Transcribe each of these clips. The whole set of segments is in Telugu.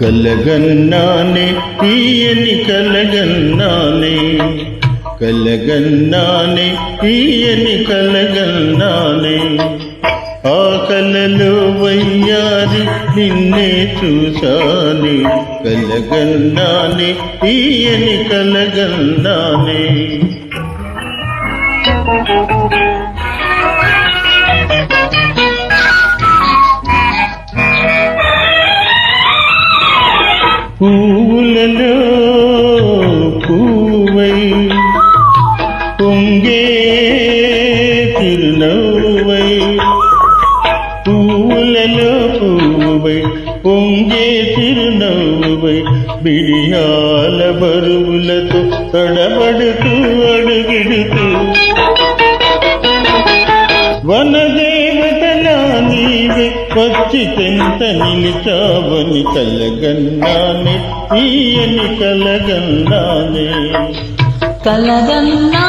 కలగన్నానే తీయని కలగన్నానే. కలగన్నానే తీయని కలగన్నానే. ఆ కలలో వయ్యారి నిన్నే చూసానే కలగన్నానే తీయని కలగన్నానే. பூவுலோ பூவை பொங்கே திருநோவை. பூவுலோ பூவை பொங்கே திருநோவை. ಬಿಡಿಯಾಲ ಬರುವುಲತು ತಡಬಡುತು ಅಡುಗಿಡುತು ವನ నీవే వచ్చి తెంత నిలిచావని కలగన్నానే తీయని కలగన్నానే. కలగన్నా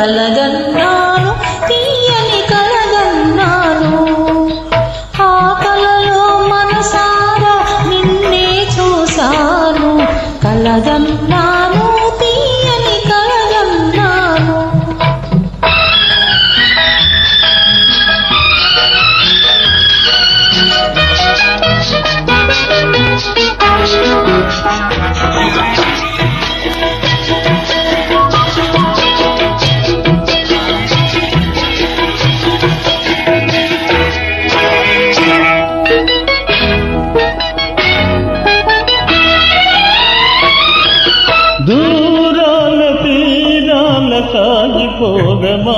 وسلم సాగిపోదమా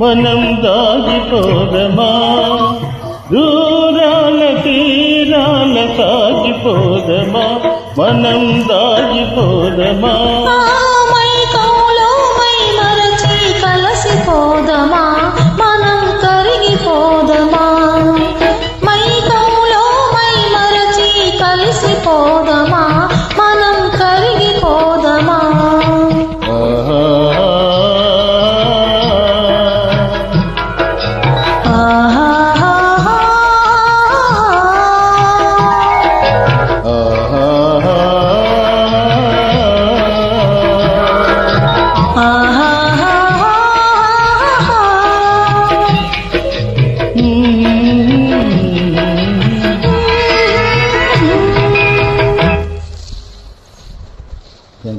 మనం దాగిపోదమా దూరాల తీరాల సాగిపోదమా మనం దాగిపోదమా